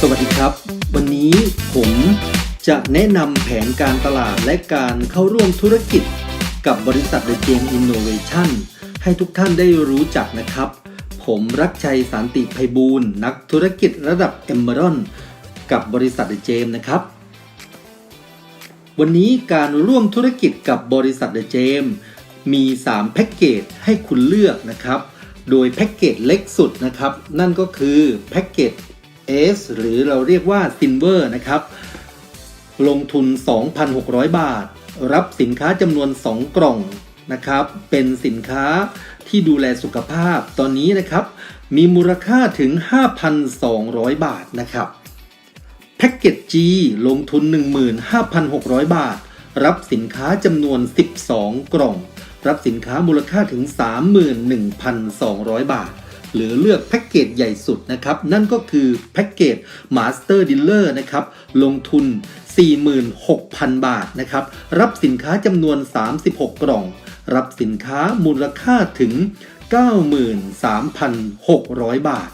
สวัสดีครับ วันนี้ผมจะแนะนำแผนการตลาดและการเข้าร่วมธุรกิจ กับบริษัท The Game Innovation ให้ทุกท่านได้รู้จักนะครับ ผมรักชัยสันติไพบูลย์นักธุรกิจระดับ e m e r o n กับบริษัท The Game นะครับ วันนี้การร่วมธุรกิจกับบริษัท The Gem มี 3 แพ็กเกจให้คุณเลือกนะครับ โดยแพ็กเกจเล็กสุดนะครับ นั่นก็คือแพ็กเกจ S หรือเราเรียกว่า Silver นะครับ ลงทุน 2,600 บาท รับสินค้าจำนวน 2 กล่องนะครับ เป็นสินค้าที่ดูแลสุขภาพ ตอนนี้นะครับ มีมูลค่าถึง 5,200 บาทนะครับ แพ็กเกจ G ลงทุน 15,600 บาท รับสินค้าจำนวน 12 กล่อง รับสินค้ามูลค่าถึง 31,200 บาท หรือเลือกแพ็กเกจใหญ่สุดนะครับ นั่นก็คือแพ็กเกจ Master Dealer นะครับ ลงทุน 46,000 บาทนะครับ รับสินค้าจำนวน 36 กล่อง รับสินค้ามูลค่าถึง 93,600 บาท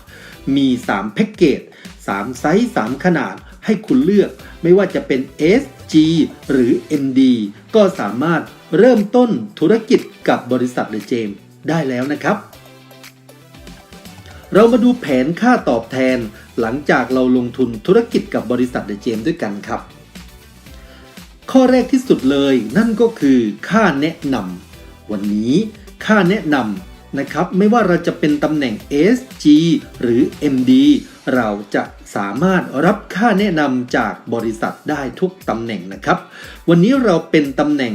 มี 3 แพ็กเกจ 3 ไซส์ 3 ขนาดให้คุณเลือกไม่ว่าจะเป็น S G หรือ MD ก็สามารถ เริ่มต้นธุรกิจกับบริษัทเดอะเจมได้แล้วนะครับ เรามาดูแผนค่าตอบแทนหลังจากเราลงทุนธุรกิจกับบริษัทเดอะเจมด้วยกันครับ ข้อแรกที่สุดเลยนั่นก็คือค่าแนะนำวันนี้ค่าแนะนำนะครับ ไม่ว่าเราจะเป็นตำแหน่ง SG หรือ MD เราจะสามารถรับค่าแนะนำจากบริษัทได้ทุกตำแหน่งนะครับ วันนี้เราเป็นตำแหน่ง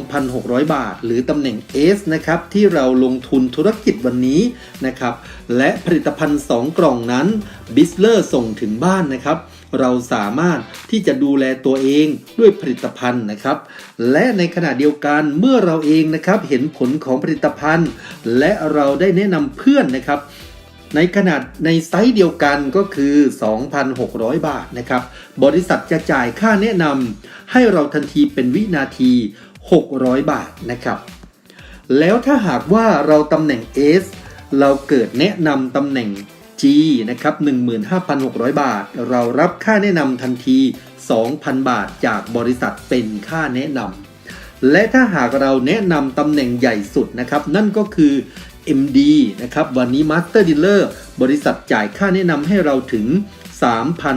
2,600 บาท หรือตำแหน่ง S นะครับที่เราลงทุนธุรกิจวันนี้นะครับและผลิตภัณฑ์ 2 กล่องนั้นบิสเลอร์ส่งถึงบ้านนะครับเราสามารถที่จะดูแลตัวเองด้วยผลิตภัณฑ์นะครับ และในขณะเดียวกันเมื่อเราเองนะครับเห็นผลของผลิตภัณฑ์ และเราได้แนะนำเพื่อนนะครับในขนาดในไซส์เดียวกันก็คือ 2,600 บาทนะครับ บริษัทจะจ่ายค่าแนะนำให้เราทันทีเป็นวินาที 600 บาทนะครับ แล้วถ้าหากว่าเราตำแหน่ง S เราเกิดแนะนำตำแหน่ง G นะครับ 15,600 บาท เรารับค่าแนะนำทันที 2,000 บาทจากบริษัทเป็นค่าแนะนำ และถ้าหากเราแนะนำตำแหน่งใหญ่สุดนะครับ นั่นก็คือ MD นะครับ วันนี้ Master Dealer บริษัทจ่ายค่าแนะนำให้เราถึง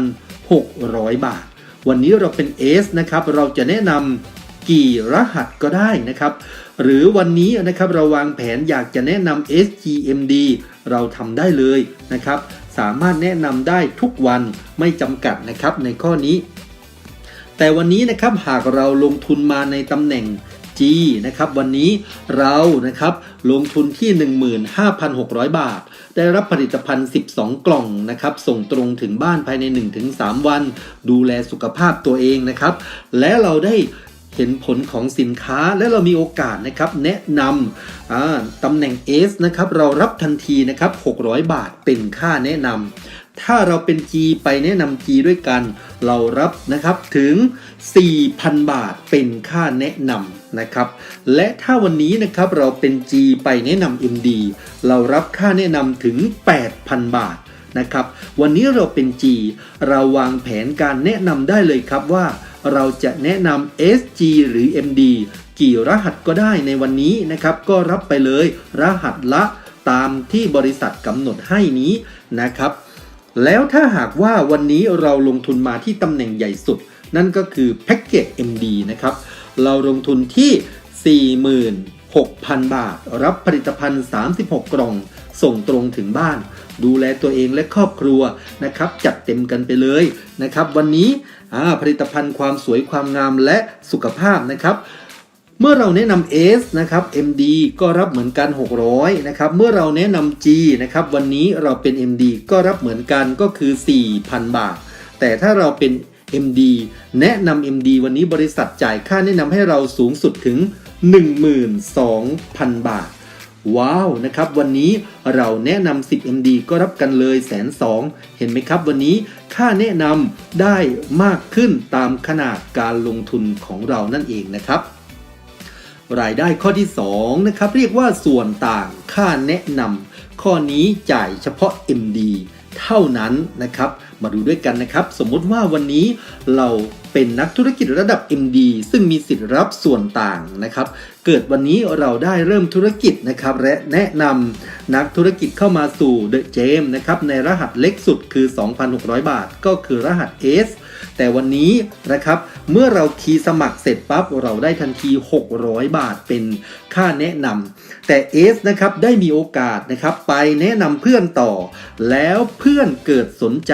3,600 บาท วันนี้เราเป็น S นะครับ เราจะแนะนำ กี่รหัสก็ได้นะครับ หรือวันนี้นะครับเราวางแผนอยากจะแนะนำ SGMD เราทำได้เลยนะครับ สามารถแนะนำได้ทุกวันไม่จำกัดนะครับในข้อนี้ แต่วันนี้นะครับหากเราลงทุนมาในตำแหน่ง G นะครับวันนี้เรานะครับลงทุนที่ 15,600 บาท ได้รับผลิตภัณฑ์ 12 กล่องนะครับส่งตรงถึงบ้านภายใน 1-3 วัน ดูแลสุขภาพตัวเองนะครับ และเราได้ เห็นผลของสินค้าและเรามีโอกาสนะครับแนะนำตำแหน่ง S นะครับเรารับทันทีนะครับ600 บาทเป็นค่าแนะนำถ้าเราเป็น G ไปแนะนำ G ด้วยกัน เรารับนะครับถึง 4,000 บาทเป็นค่าแนะนำนะครับและถ้าวันนี้นะครับเราเป็น G ไปแนะนำ MD เรารับค่าแนะนำถึง 8,000 บาทนะครับวันนี้เราเป็น G เราวางแผนการแนะนำได้เลยครับว่า เราจะแนะนำ SG หรือ MD กี่รหัสก็ได้ในวันนี้นะครับ ก็รับไปเลยรหัสละตามที่บริษัทกำหนดให้นี้นะครับ แล้วถ้าหากว่าวันนี้เราลงทุนมาที่ตำแหน่งใหญ่สุด นั่นก็คือแพ็กเกจ MD นะครับ เราลงทุนที่ 46,000 บาท รับผลิตภัณฑ์ 36 กล่อง ส่งตรงถึงบ้าน ดูแลตัวเองและครอบครัวนะครับ จัดเต็มกันไปเลยนะครับ วันนี้ ผลิตภัณฑ์ความสวยความงามและสุขภาพนะครับ เมื่อเราแนะนำ S นะครับ MD ก็รับเหมือนกัน 600นะครับ เมื่อเราแนะนำ G นะครับ วันนี้เราเป็น MD ก็รับเหมือนกันก็คือ 4,000 บาท แต่ถ้าเราเป็น MD แนะนำ MD วันนี้บริษัทจ่ายค่าแนะนำให้เราสูงสุดถึง 12,000 บาท ว้าวนะครับวันนี้เราแนะนำ 10 MD ก็รับกันเลยแสนสองเห็นไหมครับวันนี้ค่าแนะนำได้มากขึ้นตามขนาดการลงทุนของเรานั่นเองนะครับ รายได้ข้อที่2นะครับเรียกว่าส่วนต่างค่าแนะนำข้อนี้จ่ายเฉพาะ MD เท่านั้นนะครับ มาดูด้วยกันนะครับ สมมติว่าวันนี้เรา เป็นนักธุรกิจระดับ MD ซึ่งมีสิทธิ์รับส่วนต่างนะครับ เกิดวันนี้เราได้เริ่มธุรกิจนะครับ และแนะนำนักธุรกิจเข้ามาสู่ The Gem นะครับ ในรหัสเล็กสุดคือ 2,600 บาท ก็คือรหัส S แต่วันนี้นะครับ เมื่อเราคีย์สมัครเสร็จปั๊บ เราได้ทันที 600 บาทเป็นค่าแนะนำแต่ S นะครับได้มีโอกาสนะครับไปแนะนำเพื่อนต่อ แล้วเพื่อนเกิดสนใจ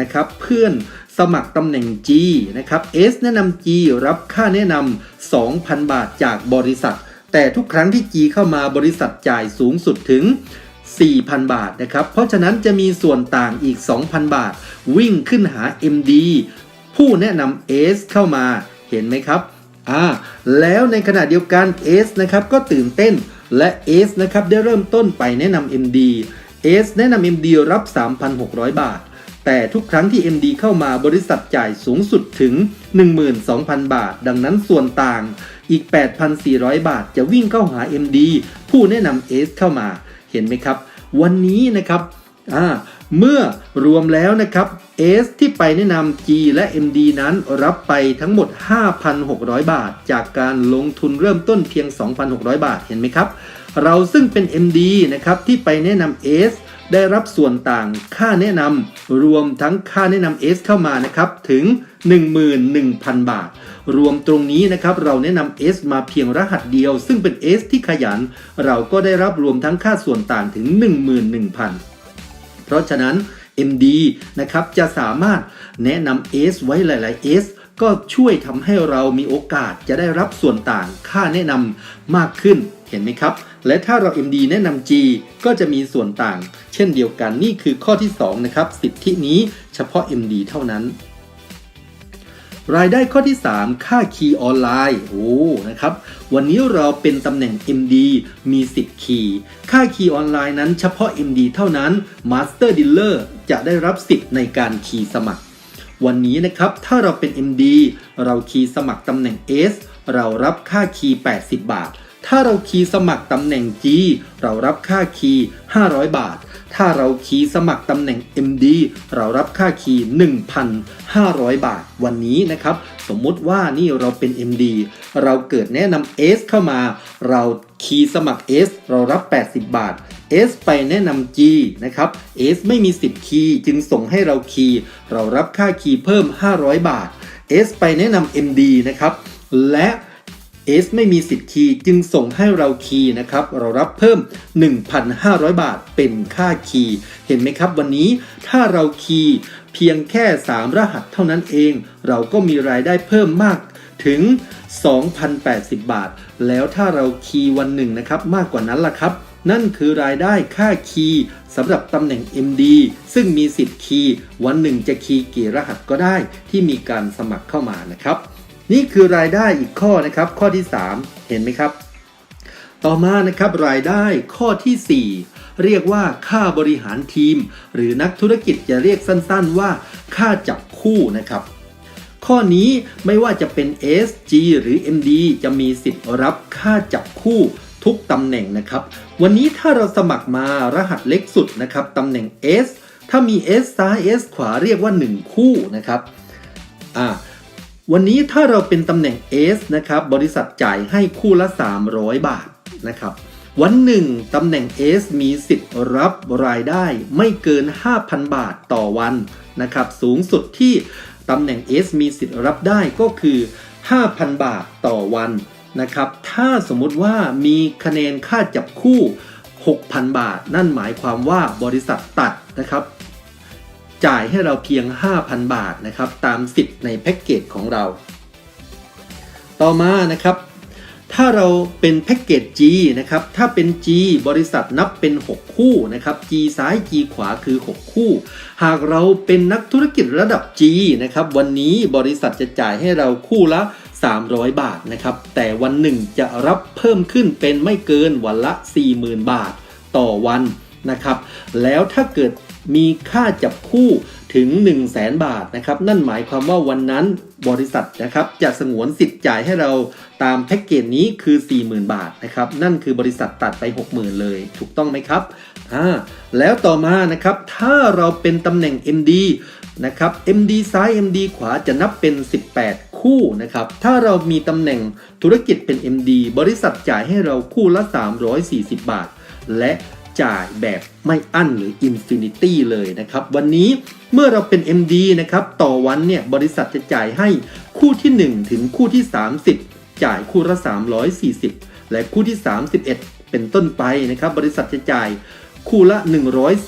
นะครับ เพื่อน สมัครตำแหน่ง G นะครับ S แนะนำ G รับค่าแนะนำ 2,000 บาทจากบริษัท แต่ทุกครั้งที่ G เข้ามาบริษัทจ่ายสูงสุดถึง 4,000 บาทนะครับ เพราะฉะนั้นจะมีส่วนต่างอีก 2,000 บาท วิ่งขึ้นหา MD ผู้แนะนำ S เข้ามาเห็นไหมครับอ่าแล้วในขณะเดียวกัน S นะครับก็ตื่นเต้นและ S นะครับได้เริ่มต้นไปแนะนำ MD S แนะนำ MD รับ 3,600 บาท แต่ทุกครั้งที่ MD เข้ามาบริษัทจ่ายสูงสุดถึง 12,000 บาท ดังนั้นส่วนต่างอีก 8,400 บาทจะวิ่งเข้าหา MD ผู้แนะนำ S เข้ามาเห็นไหมครับ วันนี้นะครับเมื่อรวมแล้วนะครับ S ที่ไปแนะนำ G และ MD นั้นรับไปทั้งหมด 5,600 บาท จากการลงทุนเริ่มต้นเพียง 2,600 บาทเห็นไหมครับ เราซึ่งเป็น MD นะครับที่ไปแนะนำ S ได้รับส่วนต่างค่าแนะนำรวมทั้งค่าแนะนำ S เข้ามานะครับถึง 11,000 บาท รวมตรงนี้นะครับเราแนะนำ S มาเพียงรหัสเดียว ซึ่งเป็น S ที่ขยัน เราก็ได้รับรวมทั้งค่าส่วนต่างถึง 11,000 เพราะฉะนั้น MD นะครับจะสามารถแนะนำ S ไว้หลายๆ S ก็ช่วยทำให้เรามีโอกาสจะได้รับส่วนต่างค่าแนะนำมากขึ้น เห็นไหมครับ และถ้าเรา MD แนะนำ G ก็จะมีส่วนต่าง เช่นเดียวกันนี่คือข้อที่ 2 นะครับ สิทธินี้เฉพาะ MD เท่านั้น รายได้ข้อที่ 3 ค่าคีย์ออนไลน์โอ้นะครับ วันนี้เราเป็นตำแหน่ง MD มีสิทธิ์คีย์ค่าคีย์ออนไลน์นั้นเฉพาะ MD เท่านั้น Master Dealer จะได้รับสิทธิ์ในการคีย์สมัคร วันนี้นะครับถ้าเราเป็น MD เราคีย์สมัครตำแหน่ง S เรารับค่าคีย์80 บาท ถ้าเราคีย์สมัครตำแหน่ง G เรารับค่าคีย์ 500 บาท ถ้าเราคีย์สมัครตำแหน่ง MD เรารับค่าคีย์ 1,500 บาท วันนี้นะครับ สมมุติว่านี่เราเป็น MD เราเกิดแนะนำ S เข้ามา เราคีย์สมัคร S เรารับ 80 บาท S ไปแนะนำ G นะครับ S ไม่มีสิทธิ์คีย์จึงส่งให้เราคีย์ เรารับค่าคีย์เพิ่ม 500 บาท S ไปแนะนำ MD นะครับ และ S ไม่มีสิทธิ์คีย์จึงส่งให้เราคีย์นะครับ เรารับเพิ่ม 1,500 บาทเป็นค่าคีย์เห็นไหมครับวันนี้ถ้าเราคีย์เพียงแค่ 3 รหัสเท่านั้นเอง เราก็มีรายได้เพิ่มมากถึง 2,080 บาท แล้วถ้าเราคีย์วันหนึ่งนะครับมากกว่านั้นล่ะครับ นั่นคือรายได้ค่าคีย์สำหรับตำแหน่ง MD ซึ่งมีสิทธิ์คีย์วันหนึ่งจะคีย์กี่รหัสก็ได้ที่มีการสมัครเข้ามานะครับ นี่คือรายได้อีกข้อนะครับ ข้อที่ 3 เห็นไหมครับ ต่อมานะครับรายได้ข้อทีสี่ 4 เรียกว่าค่าบริหารทีม หรือนักธุรกิจจะเรียกสั้นๆว่า ค่าจับคู่นะครับ ข้อนี้ไม่ว่าจะเป็น SG หรือ MD จะมีสิทธิ์รับค่าจับคู่ทุกตำแหน่งนะครับ วันนี้ถ้าเราสมัครมารหัสเล็กสุดนะครับตำแหน่ง S ถ้ามี S ซ้าย S ขวาเรียกว่า 1 คู่นะครับ อ่า วันนี้ถ้าเราเป็นตำแหน่ง S นะครับ บริษัทจ่ายให้คู่ละ 300 บาทนะครับ วันหนึ่งตำแหน่ง S มีสิทธิ์รับรายได้ไม่เกิน 5,000 บาทต่อวันนะครับ สูงสุดที่ตำแหน่ง S มีสิทธิ์รับได้ก็คือ 5,000 บาทต่อวันนะครับ ถ้าสมมุติว่ามีคะแนนค่าจับคู่ 6,000 บาท นั่นหมายความว่าบริษัทตัดนะครับ จ่ายให้เราเพียง 5,000 บาทนะครับตามสิทธิ์ในแพ็กเกจของเรา ต่อมานะครับถ้าเราเป็นแพ็กเกจ G นะครับ ถ้าเป็น G บริษัทนับเป็น 6 คู่นะครับ G ซ้าย G ขวาคือ 6 คู่ หากเราเป็นนักธุรกิจระดับ G นะครับ วันนี้บริษัทจะจ่ายให้เราคู่ละ 300 บาทนะครับ แต่วันหนึ่งจะรับเพิ่มขึ้นเป็นไม่เกินวันละ 40,000 บาทต่อวันนะครับ แล้วถ้าเกิด มีค่าจับคู่ถึง 1 0 0 0 0แสนบาทนะครับนั่นหมายความว่าวันนั้นบริษัทนะครับจะสงวนสิทธิ์จ่ายให้เราตามแพ็กเกจนี้คือ 40,000 บาทนะครับนั่นคือบริษัทตัดไป 60,000 เลย ถูกต้องไหมครับอ่าแล้วต่อมานะครับถ้าเราเป็นตำแหน่ง MD นะครับ MD ซ้าย MD ขวาจะนับเป็น 18 คู่นะครับถ้าเรามีตำแหน่งธุรกิจเป็น MD บริษัทจ่ายให้เราคู่ละ 340 บาท และ จ่ายแบบไม่อั้นหรือ Infinity เลยนะครับ วันนี้เมื่อเราเป็น MD นะครับ ต่อวันเนี่ยบริษัทจะจ่ายให้คู่ที่ 1 ถึงคู่ที่ 30 จ่ายคู่ละ 340 และคู่ที่ 31 เป็นต้นไปนะครับ บริษัทจะจ่ายคู่ละ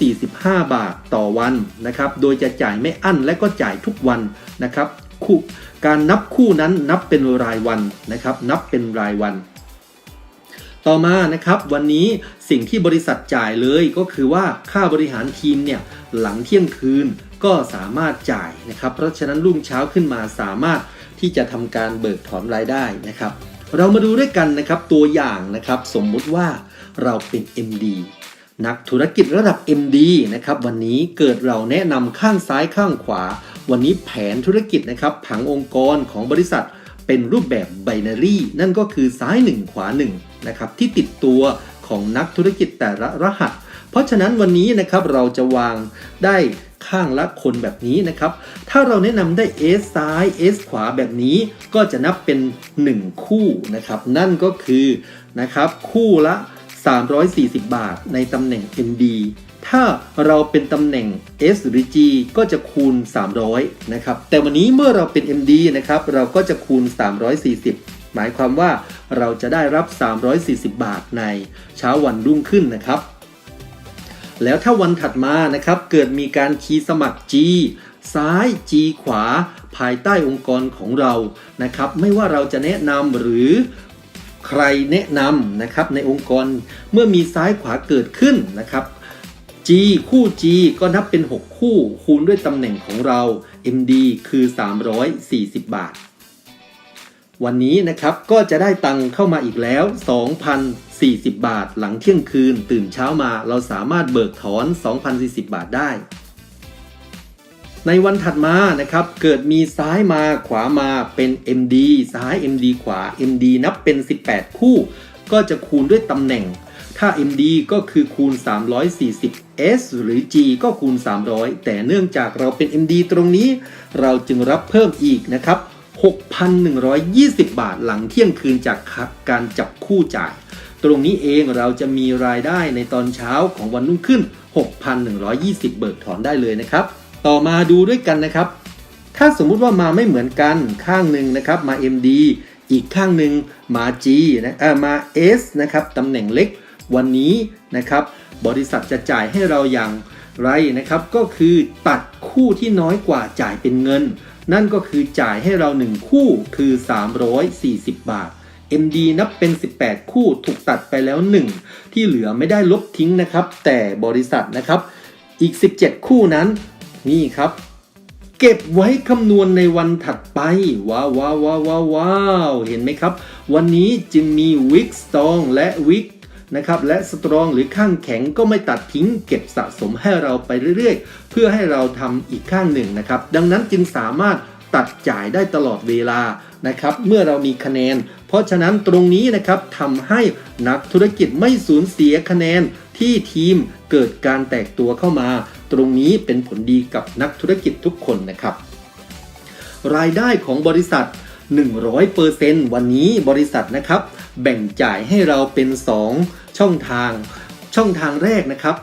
145 บาทต่อวันนะครับ โดยจะจ่ายไม่อั้นและก็จ่ายทุกวันนะครับคู่การนับคู่นั้นนับเป็นรายวันนะครับ นับเป็นรายวัน ต่อมานะครับวันนี้สิ่งที่บริษัทจ่ายเลยก็คือว่าค่าบริหารทีมเนี่ยหลังเที่ยงคืนก็สามารถจ่ายนะครับ เพราะฉะนั้นรุ่งเช้าขึ้นมาสามารถที่จะทำการเบิกถอนรายได้นะครับ เรามาดูด้วยกันนะครับตัวอย่างนะครับสมมุติว่าเราเป็น MD นักธุรกิจระดับ MD นะครับวันนี้เกิดเราแนะนำข้างซ้ายข้างขวา วันนี้แผนธุรกิจนะครับผังองค์กรของบริษัทเป็นรูปแบบไบนารีนั่นก็คือซ้าย 1 ขวา 1 นะครับที่ติดตัวของนักธุรกิจแต่ละรหัส เพราะฉะนั้นวันนี้นะครับเราจะวางได้ข้างละคนแบบนี้นะครับ ถ้าเราแนะนำได้ S ซ้าย S ขวาแบบนี้ก็จะนับเป็น 1 คู่นะครับ นั่นก็คือนะครับคู่ละ 340 บาทในตำแหน่ง MD ถ้าเราเป็นตำแหน่ง S หรือ G ก็จะคูณ 300 นะครับ แต่วันนี้เมื่อเราเป็น MD นะครับ เราก็จะคูณ 340 หมายความว่าเราจะได้รับ 340 บาทในเช้าวันรุ่งขึ้นนะครับ แล้วถ้าวันถัดมานะครับเกิดมีการคีย์สมัคร G ซ้าย G ขวา ภายใต้องค์กรของเรานะครับ ไม่ว่าเราจะแนะนำหรือใครแนะนำนะครับในองค์กรเมื่อมีซ้ายขวาเกิดขึ้นนะครับ G คู่ G ก็นับเป็น 6 คู่ คูณด้วยตำแหน่งของเรา MD คือ 340 บาท วันนี้นะครับก็จะได้ตังเข้ามาอีกแล้ว 2,040 บาท หลังเที่ยงคืน ตื่นเช้ามาเราสามารถเบิกถอน 2,040 บาทได้ ในวันถัดมานะครับ เกิดมีซ้ายมาขวามาเป็น MD ซ้าย MD ขวา MD นับเป็น 18 คู่ ก็จะคูณด้วยตำแหน่ง ถ้า MD ก็คือคูณ 340 S หรือ G ก็คูณ 300 แต่เนื่องจากเราเป็น MD ตรงนี้ เราจึงรับเพิ่มอีกนะครับ 6,120 บาทหลังเที่ยงคืนจากการจับคู่จ่าย ตรงนี้เองเราจะมีรายได้ในตอนเช้าของวันรุ่งขึ้น 6,120 เบิกถอนได้เลยนะครับ ต่อมาดูด้วยกันนะครับ ถ้าสมมุติว่ามาไม่เหมือนกันข้างหนึ่งนะครับมา MD อีกข้างหนึ่งมา G นะเออมา S นะครับตำแหน่งเล็กวันนี้นะครับ บริษัทจะจ่ายให้เราอย่างไรนะครับ ก็คือตัดคู่ที่น้อยกว่าจ่ายเป็นเงิน นั่นก็คือจ่ายให้เรา 1 คู่คือ 340 บาท MD นับเป็น 18 คู่ถูกตัดไปแล้ว 1 ที่เหลือไม่ได้ลบทิ้งนะครับ แต่บริษัทนะครับอีก 17 คู่นั้น นี่ครับ เก็บไว้คำนวณในวันถัดไป ว้าวว้าวว้าวว้าวเห็นไหมครับ วันนี้จึงมีวิกสตองและวิก นะครับและสตรองหรือข้างแข็งก็ไม่ตัดทิ้งเก็บสะสมให้เราไปเรื่อยๆ เพื่อให้เราทำอีกข้างหนึ่งนะครับดังนั้นจึงสามารถตัดจ่ายได้ตลอดเวลานะครับเมื่อเรามีคะแนน เพราะฉะนั้นตรงนี้นะครับทำให้นักธุรกิจไม่สูญเสียคะแนนที่ทีมเกิดการแตกตัวเข้ามา ตรงนี้เป็นผลดีกับนักธุรกิจทุกคนนะครับ รายได้ของบริษัท 100%วันนี้บริษัทนะครับ แบ่งจ่ายให้เราเป็น 2 ช่องทาง ช่องทางแรกนะครับ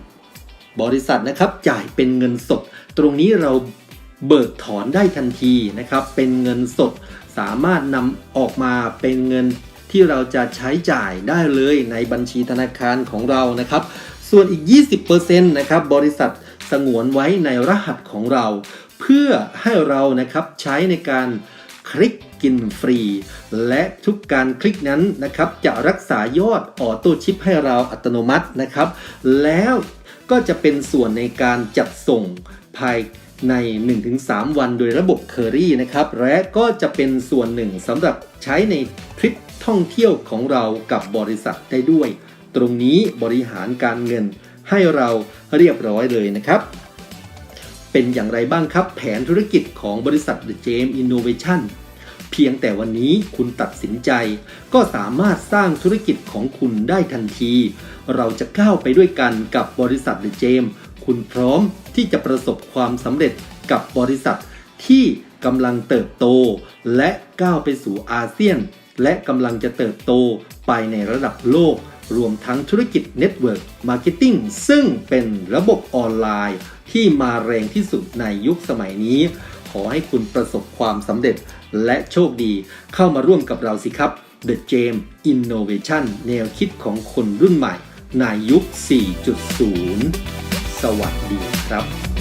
80%บริษัทนะครับจ่ายเป็นเงินสด ตรงนี้เราเบิกถอนได้ทันทีนะครับ เป็นเงินสดสามารถนำออกมาเป็นเงินที่เราจะใช้จ่ายได้เลยในบัญชีธนาคารของเรานะครับ ส่วนอีก 20%นะครับบริษัทสงวนไว้ในรหัสของเรา เพื่อให้เรานะครับใช้ในการ คลิกกินฟรี และทุกการคลิกนั้นนะครับจะรักษายอดออโต้ชิปให้เราอัตโนมัตินะครับ แล้วก็จะเป็นส่วนในการจัดส่งภายใน 1-3 วันโดยระบบเคอรี่นะครับและก็จะเป็นส่วนหนึ่งสำหรับใช้ในทริปท่องเที่ยวของเรากับบริษัทได้ด้วย ตรงนี้บริหารการเงินให้เราเรียบร้อยเลยนะครับ เป็นอย่างไรบ้างครับแผนธุรกิจของบริษัท The James Innovation เพียงแต่วันนี้คุณตัดสินใจ ก็สามารถสร้างธุรกิจของคุณได้ทันที เราจะก้าวไปด้วยกันกับบริษัท The James คุณพร้อมที่จะประสบความสำเร็จกับบริษัทที่กำลังเติบโต และก้าวไปสู่อาเซียน และกำลังจะเติบโตไปในระดับโลก รวมทั้งธุรกิจเน็ตเวิร์กมาร์เก็ตติ้งซึ่งเป็นระบบออนไลน์ที่มาแรงที่สุดในยุคสมัยนี้ อให้คุณประสบความสำเร็จและโชคดี เข้ามาร่วมกับเราสิครับ The James Innovation แนวคิดของคนรุ่นใหม่ในยุค 4.0 สวัสดีครับ